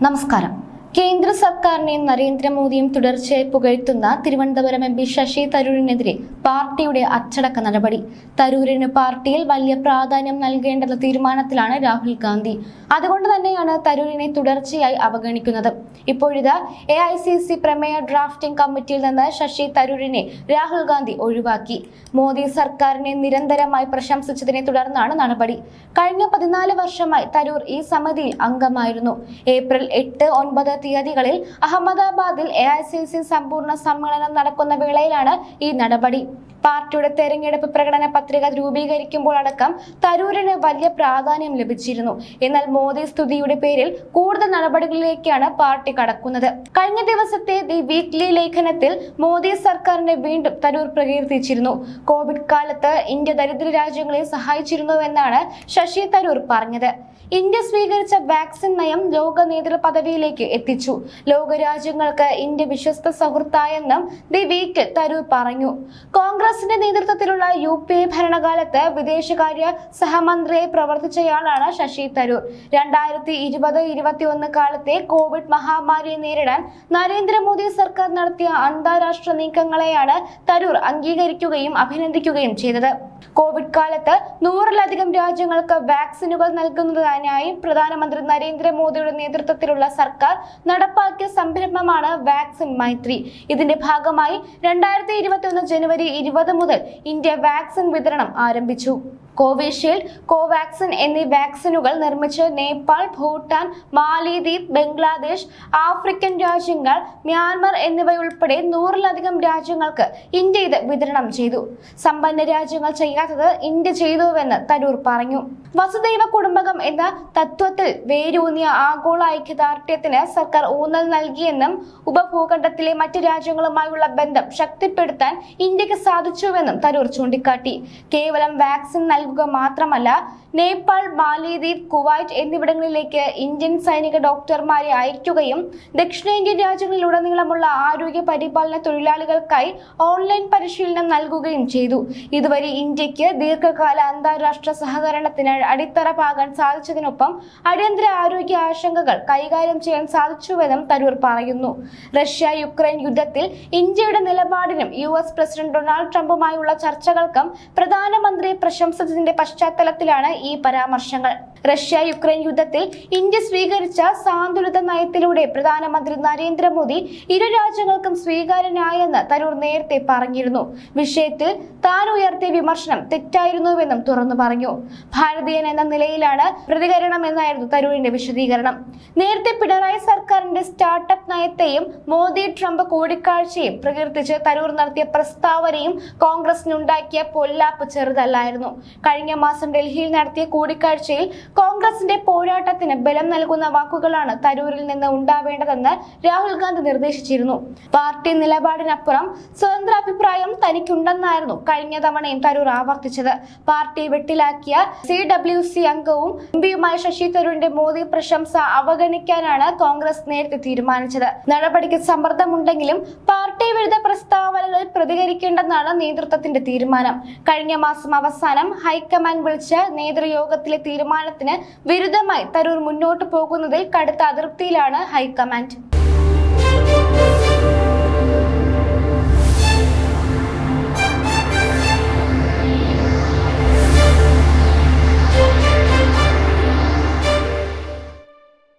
നമസ്കാരം കേന്ദ്ര സർക്കാരിനെയും നരേന്ദ്രമോദിയും തുടർച്ചയായി പുകഴ്ത്തുന്ന തിരുവനന്തപുരം എം പി ശശി തരൂരിനെതിരെ പാർട്ടിയുടെ അച്ചടക്ക നടപടി. തരൂരിന് പാർട്ടിയിൽ വലിയ പ്രാധാന്യം നൽകേണ്ടെന്ന തീരുമാനത്തിലാണ് രാഹുൽ ഗാന്ധി. അതുകൊണ്ട് തന്നെയാണ് തരൂരിനെ തുടർച്ചയായി അവഗണിക്കുന്നത്. ഇപ്പോഴിത് എ ഐ സി സി പ്രമേയ ഡ്രാഫ്റ്റിംഗ് കമ്മിറ്റിയിൽ നിന്ന് ശശി തരൂരിനെ രാഹുൽ ഗാന്ധി ഒഴിവാക്കി. മോദി സർക്കാരിനെ നിരന്തരമായി പ്രശംസിച്ചതിനെ തുടർന്നാണ് നടപടി. കഴിഞ്ഞ പതിനാല് വർഷമായി തരൂർ ഈ സമിതിയിൽ അംഗമായിരുന്നു. ഏപ്രിൽ എട്ട് ഒൻപത് തീയതികളിൽ അഹമ്മദാബാദിൽ എ സമ്പൂർണ സമ്മേളനം നടക്കുന്ന വേളയിലാണ് ഈ നടപടി. പാർട്ടിയുടെ തെരഞ്ഞെടുപ്പ് പ്രകടന പത്രിക രൂപീകരിക്കുമ്പോൾ അടക്കം തരൂരിന് വലിയ പ്രാധാന്യം ലഭിച്ചിരുന്നു. എന്നാൽ മോദി സ്തുതിയുടെ പേരിൽ കൂടുതൽ നടപടികളിലേക്കാണ് പാർട്ടി കടക്കുന്നത്. കഴിഞ്ഞ ദിവസത്തെ ദി വീക്ക്ലി ലേഖനത്തിൽ മോദി സർക്കാരിനെ വീണ്ടും തരൂർ പ്രകീർത്തിച്ചിരുന്നു. കോവിഡ് കാലത്ത് ഇന്ത്യ ദരിദ്ര രാജ്യങ്ങളെ സഹായിച്ചിരുന്നുവെന്നാണ് ശശി തരൂർ പറഞ്ഞത്. ഇന്ത്യ സ്വീകരിച്ച വാക്സിൻ നയം ലോക നേതൃ പദവിയിലേക്ക് എത്തിച്ചു. ലോകരാജ്യങ്ങൾക്ക് ഇന്ത്യ വിശ്വസ്ത സുഹൃത്തായെന്നും ദി വീക്ക് തരൂർ പറഞ്ഞു. കോൺഗ്രസിന്റെ നേതൃത്വത്തിലുള്ള യു പി എ ഭരണകാലത്ത് വിദേശകാര്യ സഹമന്ത്രിയായി പ്രവർത്തിച്ചയാളാണ് ശശി തരൂർ. രണ്ടായിരത്തി ഇരുപത് ഇരുപത്തിയൊന്ന് കാലത്തെ കോവിഡ് മഹാമാരിയെ നേരിടാൻ നരേന്ദ്രമോദി സർക്കാർ നടത്തിയ അന്താരാഷ്ട്ര നീക്കങ്ങളെയാണ് തരൂർ അംഗീകരിക്കുകയും അഭിനന്ദിക്കുകയും ചെയ്തത്. കോവിഡ് കാലത്ത് നൂറിലധികം രാജ്യങ്ങൾക്ക് വാക്സിനുകൾ നൽകുന്നതിനായി പ്രധാനമന്ത്രി നരേന്ദ്രമോദിയുടെ നേതൃത്വത്തിലുള്ള സർക്കാർ നടപ്പാക്കിയ സംരംഭമാണ് വാക്സിൻ മൈത്രി. ഇതിന്റെ ഭാഗമായി രണ്ടായിരത്തി ജനുവരി ഇരുപത് മുതൽ ഇന്ത്യ വാക്സിൻ വിതരണം ആരംഭിച്ചു. കോവിഷീൽഡ് കോവാക്സിൻ എന്നീ വാക്സിനുകൾ നിർമ്മിച്ച് നേപ്പാൾ ഭൂട്ടാൻ മാലിദ്വീപ് ബംഗ്ലാദേശ് ആഫ്രിക്കൻ രാജ്യങ്ങൾ മ്യാൻമർ എന്നിവയുൾപ്പെടെ നൂറിലധികം രാജ്യങ്ങൾക്ക് ഇന്ത്യ ഇത് വിതരണം ചെയ്തു. സമ്പന്ന രാജ്യങ്ങൾ ചെയ്യാത്തത് ഇന്ത്യ ചെയ്തുവെന്ന് തരൂർ പറഞ്ഞു. വസുദൈവ കുടുംബകം എന്ന തത്വത്തിൽ വേരൂന്നിയ ആഗോള ഐക്യദാർഢ്യത്തിന് സർക്കാർ ഊന്നൽ നൽകിയെന്നും ഉപഭൂഖണ്ഡത്തിലെ മറ്റ് രാജ്യങ്ങളുമായുള്ള ബന്ധം ശക്തിപ്പെടുത്താൻ ഇന്ത്യയ്ക്ക് സാധിച്ചുവെന്നും തരൂർ ചൂണ്ടിക്കാട്ടി. കേവലം വാക്സിൻ നൽകുക മാത്രമല്ല നേപ്പാൾ മാലിദ്വീപ് കുവൈറ്റ് എന്നിവിടങ്ങളിലേക്ക് ഇന്ത്യൻ സൈനിക ഡോക്ടർമാരെ അയക്കുകയും ദക്ഷിണേന്ത്യൻ രാജ്യങ്ങളിലുടനീളമുള്ള ആരോഗ്യ പരിപാലന തൊഴിലാളികൾക്കായി ഓൺലൈൻ പരിശീലനം നൽകുകയും ചെയ്തു. ഇതുവരെ ഇന്ത്യയ്ക്ക് ദീർഘകാല അന്താരാഷ്ട്ര സഹകരണത്തിന് അടിത്തറ പാകാൻ സാധിച്ചതിനൊപ്പം അടിയന്തര ആരോഗ്യ ആശങ്കകൾ കൈകാര്യം ചെയ്യാൻ സാധിച്ചുവെന്നും തരൂർ പറയുന്നു. റഷ്യ യുക്രൈൻ യുദ്ധത്തിൽ ഇന്ത്യയുടെ നിലപാടിനും യു എസ് പ്രസിഡന്റ് ഡൊണാൾഡ് ട്രംപുമായുള്ള ചർച്ചകൾക്കും പ്രധാനമന്ത്രിയെ പ്രശംസിച്ചതിന്റെ പശ്ചാത്തലത്തിലാണ് ഈ പരാമർശങ്ങൾ. റഷ്യ യുക്രൈൻ യുദ്ധത്തിൽ ഇന്ത്യ സ്വീകരിച്ച സാന്തുലിത നയത്തിലൂടെ പ്രധാനമന്ത്രി നരേന്ദ്രമോദി ഇരു രാജ്യങ്ങൾക്കും സ്വീകാര്യനായെന്ന് തരൂർ നേരത്തെ പറഞ്ഞിരുന്നു. വിഷയത്തിൽ താൻ ഉയർത്തിയ വിമർശനം തെറ്റായിരുന്നുവെന്നും തുറന്നു പറഞ്ഞു. ഭാരതീയൻ എന്ന നിലയിലാണ് പ്രതികരണം എന്നായിരുന്നു തരൂരിന്റെ വിശദീകരണം. നേരത്തെ പിണറായി സർക്കാരിന്റെ സ്റ്റാർട്ടപ്പ് നയത്തെയും മോദി ട്രംപ് കൂടിക്കാഴ്ചയും പ്രകീർത്തിച്ച് തരൂർ നടത്തിയ പ്രസ്താവനയും കോൺഗ്രസിനുണ്ടാക്കിയ പൊല്ലാപ്പ് ചെറുതല്ലായിരുന്നു. കഴിഞ്ഞ മാസം ഡൽഹിയിൽ നടത്തിയ കൂടിക്കാഴ്ചയിൽ കോൺഗ്രസിന്റെ പോരാട്ടത്തിന് ബലം നൽകുന്ന വാക്കുകളാണ് തരൂരിൽ നിന്ന് ഉണ്ടാവേണ്ടതെന്ന് രാഹുൽ ഗാന്ധി നിർദ്ദേശിച്ചിരുന്നു. പാർട്ടി നിലപാടിനപ്പുറം സ്വതന്ത്ര അഭിപ്രായം തനിക്കുണ്ടെന്നായിരുന്നു കഴിഞ്ഞ തവണയും തരൂർ ആവർത്തിച്ചത്. പാർട്ടി വെട്ടിലാക്കിയ സി ഡബ്ല്യു സി അംഗവും എം പിയുമായ ശശി തരൂരിന്റെ മോദി പ്രശംസ അവഗണിക്കാനാണ് കോൺഗ്രസ് നേരത്തെ തീരുമാനിച്ചത്. നടപടിക്ക് സമ്മർദ്ദമുണ്ടെങ്കിലും പാർട്ടി വിരുദ്ധ പ്രസ്താവനകൾ പ്രതികരിക്കേണ്ടെന്നാണ് നേതൃത്വത്തിന്റെ തീരുമാനം. കഴിഞ്ഞ മാസം അവസാനം ഹൈക്കമാൻഡ് വിളിച്ച നേതൃയോഗത്തിലെ തീരുമാനത്തിന് വിരുദ്ധമായി തരൂർ മുന്നോട്ട് പോകുന്നതിൽ കടുത്ത അതൃപ്തിയിലാണ് ഹൈക്കമാൻഡ്.